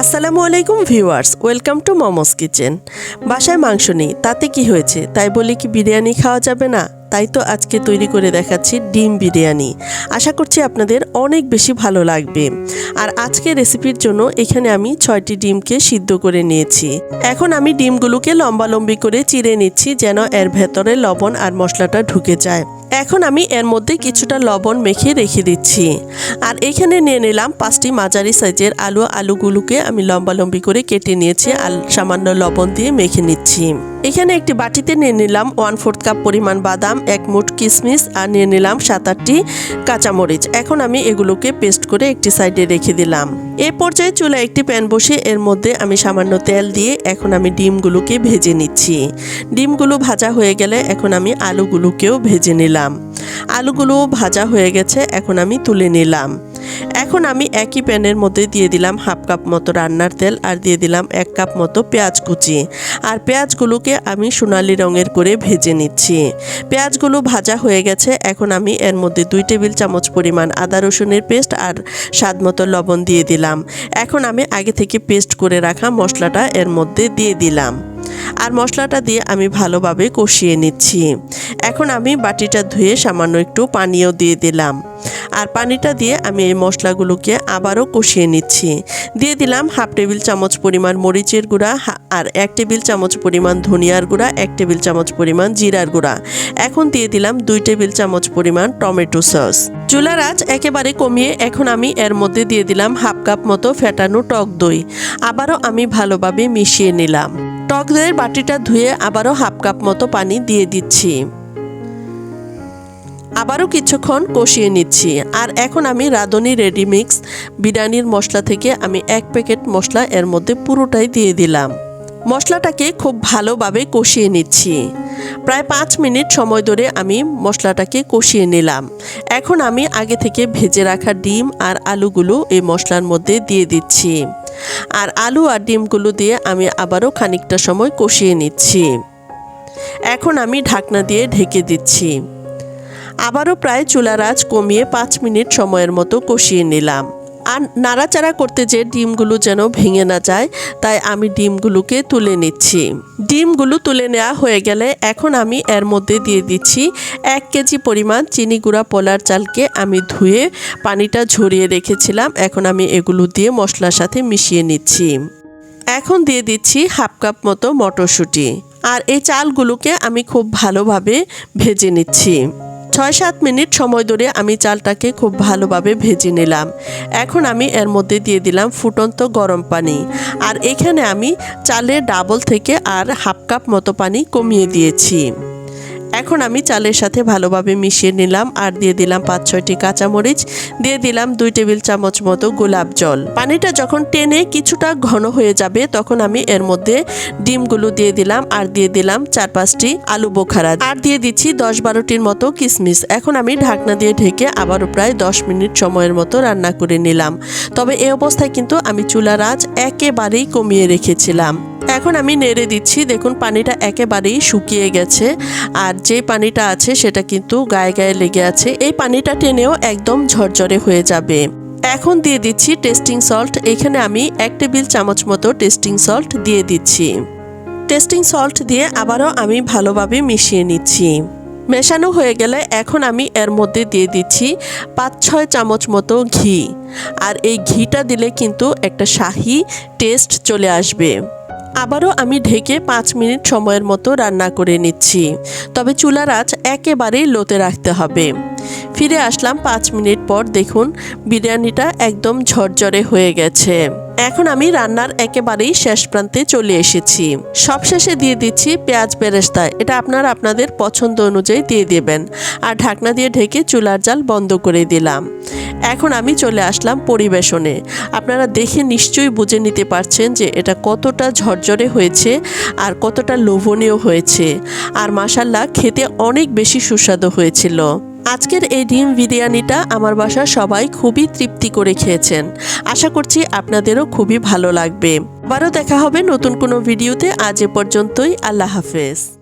আসসালামু আলাইকুম viewers, welcome to momos kitchen. বাসায় মাংস নেই, তাতে কি হয়েছে? তাই বলে কি বিরিয়ানি খাওয়া যাবে না? তাই তো আজকে তৈরি করে দেখাচ্ছি ডিম বিরিয়ানি। আশা করছি আপনাদের অনেক বেশি ভালো লাগবে। আর আজকে রেসিপির জন্য এখানে আমি ছয়টি ডিমকে সিদ্ধ করে নিয়েছি। এখন আমি ডিমগুলোকে লম্বালম্বি করে চিড়ে নিচ্ছি যেন এর ভেতরে লবণ আর মশলাটা ঢুকে যায়। এখন আমি এর মধ্যে কিছুটা লবণ মেখে রেখে দিচ্ছি। আর এখানে নিয়ে নিলাম পাঁচটি মাঝারি সাইজের আলু। আলুগুলোকে আমি লম্বালম্বি করে কেটে নিয়েছি আর সামান্য লবণ দিয়ে মেখে নিচ্ছি। এখানে একটি বাটিতে নিয়ে নিলাম ওয়ান ফোর্থ কাপ পরিমাণ বাদাম, এক মুঠ কিশমিশ আর নিয়ে নিলাম সাত আটটি কাঁচামরিচ। এখন আমি এগুলোকে পেস্ট করে একটি সাইডে রেখে দিলাম। এ পর্যায়ে চুলায় একটি প্যান বসে এর মধ্যে আমি সামান্য তেল দিয়ে এখন আমি ডিমগুলোকে ভেজে নিচ্ছি। ডিমগুলো ভাজা হয়ে গেলে এখন আমি আলুগুলোকেও ভেজে নিলাম। আলুগুলো ভাজা হয়ে গেছে, এখন আমি তুলে নিলাম। এখন আমি একই প্যানের মধ্যে দিয়ে দিলাম হাফ কাপ মতো রান্নার তেল আর দিয়ে দিলাম এক কাপ মতো পেঁয়াজ কুচি। আর পেঁয়াজগুলোকে আমি সোনালি রঙের করে ভেজে নিচ্ছি। পেঁয়াজগুলো ভাজা হয়ে গেছে, এখন আমি এর মধ্যে দুই টেবিল চামচ পরিমাণ আদা রসুনের পেস্ট আর স্বাদ মতো লবণ দিয়ে দিলাম। এখন আমি আগে থেকে পেস্ট করে রাখা মশলাটা এর মধ্যে দিয়ে দিলাম। আর মশলাটা দিয়ে আমি ভালোভাবে কষিয়ে নিচ্ছি। এখন আমি বাটিটা ধুয়ে সামান্য একটু পানিও দিয়ে দিলাম। আর পানিটা দিয়ে আমি এই মশলাগুলোকে আবারও কষিয়ে নিচ্ছি। দিয়ে দিলাম হাফ টেবিল চামচ পরিমাণ মরিচের গুঁড়া আর এক টেবিল চামচ পরিমাণ ধনিয়ার গুঁড়া, এক টেবিল চামচ পরিমাণ জিরার গুঁড়া। এখন দিয়ে দিলাম দুই টেবিল চামচ পরিমাণ টমেটো সস। চুলার আঁচ একেবারে কমিয়ে এখন আমি এর মধ্যে দিয়ে দিলাম হাফ কাপ মতো ফেটানো টক দই। আবারও আমি ভালোভাবে মিশিয়ে নিলাম। টক দইয়ের বাটিটা ধুয়ে আবারও হাফ কাপ মতো পানি দিয়ে দিচ্ছি। আবারও কিছুক্ষণ কষিয়ে নিচ্ছি। আর এখন আমি রাঁধুনি রেডি মিক্স বিরিয়ানির মশলা থেকে আমি এক প্যাকেট মশলা এর মধ্যে পুরোটাই দিয়ে দিলাম। মশলাটাকে খুব ভালোভাবে কষিয়ে নিচ্ছি। প্রায় পাঁচ মিনিট সময় ধরে আমি মশলাটাকে কষিয়ে নিলাম। এখন আমি আগে থেকে ভেজে রাখা ডিম আর আলুগুলো এই মশলার মধ্যে দিয়ে দিচ্ছি। আর আলু আর ডিমগুলো দিয়ে আমি আবারও খানিকটা সময় কষিয়ে নিচ্ছি। এখন আমি ঢাকনা দিয়ে ঢেকে দিচ্ছি। আবারও প্রায় চুলার আঁচ কমিয়ে পাঁচ মিনিট সময়ের মতো কষিয়ে নিলাম। আর নাড়াচাড়া করতে যে ডিমগুলো যেন ভেঙে না যায়, তাই আমি ডিমগুলোকে তুলে নিচ্ছি। ডিমগুলো তুলে নেওয়া হয়ে গেলে এখন আমি এর মধ্যে দিয়ে দিচ্ছি এক কেজি পরিমাণ চিনি গুঁড়া পোলার চালকে আমি ধুয়ে পানিটা ঝরিয়ে রেখেছিলাম, এখন আমি এগুলো দিয়ে মশলার সাথে মিশিয়ে নিচ্ছি। এখন দিয়ে দিচ্ছি হাফ কাপ মতো মটরশুঁটি। আর এই চালগুলোকে আমি খুব ভালোভাবে ভেজে নিচ্ছি। ছয় সাত মিনিট সময় ধরে আমি চালটাকে খুব ভালোভাবে ভেজে নিলাম। এখন আমি এর মধ্যে দিয়ে দিলাম ফুটন্ত গরম পানি। আর এখানে আমি চালের ডাবল থেকে আর হাফ কাপ মতো পানি কমিয়ে দিয়েছি। এখন আমি চালের সাথে ভালোভাবে মিশিয়ে নিলাম আর দিয়ে দিলাম পাঁচ ছয়টি কাঁচামরিচ, দিয়ে দিলাম দুই টেবিল চামচ মতো গোলাপ জল। পানিটা যখন টেনে কিছুটা ঘন হয়ে যাবে, তখন আমি এর মধ্যে ডিমগুলো দিয়ে দিলাম আর দিয়ে দিলাম চার পাঁচটি আলু বোখারা। আর দিয়ে দিচ্ছি দশ বারোটির মতো কিশমিশ এখন আমি ঢাকনা দিয়ে ঢেকে আবারও প্রায় দশ মিনিট সময়ের মতো রান্না করে নিলাম। তবে এই অবস্থায় কিন্তু আমি চুলার আঁচ একেবারেই কমিয়ে রেখেছিলাম। এখন আমি নেড়ে দিচ্ছি। দেখুন, পানিটা একেবারেই শুকিয়ে গেছে। আর যে পানিটা আছে, সেটা কিন্তু গায়ে গায়ে লেগে আছে। এই পানিটা টেনেও একদম ঝরঝরে হয়ে যাবে। এখন দিয়ে দিচ্ছি টেস্টিং সল্ট। এখানে আমি এক টেবিল চামচ মতো টেস্টিং সল্ট দিয়ে দিচ্ছি। টেস্টিং সল্ট দিয়ে আবারও আমি ভালোভাবে মিশিয়ে নিচ্ছি। মেশানো হয়ে গেলে এখন আমি এর মধ্যে দিয়ে দিচ্ছি পাঁচ ছয় চামচ মতো ঘি। আর এই ঘিটা দিলে কিন্তু একটা শাহি টেস্ট চলে আসবে। আবারও আমি ঢেকে পাঁচ মিনিট সময়ের মতো রান্না করে নিচ্ছি। তবে চুলার আঁচ একেবারেই লোতে রাখতে হবে। ফিরে আসলাম পাঁচ মিনিট পর দেখুন বিরিয়ানিটা একদম ঝরঝরে হয়ে গেছে। এখন আমি রান্নার একেবারেই শেষ প্রান্তে চলে এসেছি। সবশেষে দিয়ে দিচ্ছি পেঁয়াজ বেরেস্তা। এটা আপনারা আপনাদের পছন্দ অনুযায়ী দিয়ে দেবেন। আর ঢাকনা দিয়ে ঢেকে চুলার জাল বন্ধ করে দিলাম। এখন আমি চলে আসলাম পরিবেশনে। আপনারা দেখে নিশ্চয়ই বুঝে নিতে পারছেন যে এটা কতটা ঝরঝরে হয়েছে আর কতটা লোভনীয় হয়েছে। আর মাসাল্লাহ খেতে অনেক বেশি সুস্বাদু হয়েছিল। আজকের এই ডিম বিরিয়ানিটা আমার বাসার সবাই খুবই তৃপ্তি করে খেয়েছেন। আশা করছি আপনাদেরও খুবই ভালো লাগবে। আবারও দেখা হবে নতুন কোনো ভিডিওতে। আজ এ পর্যন্তই, আল্লাহ হাফেজ।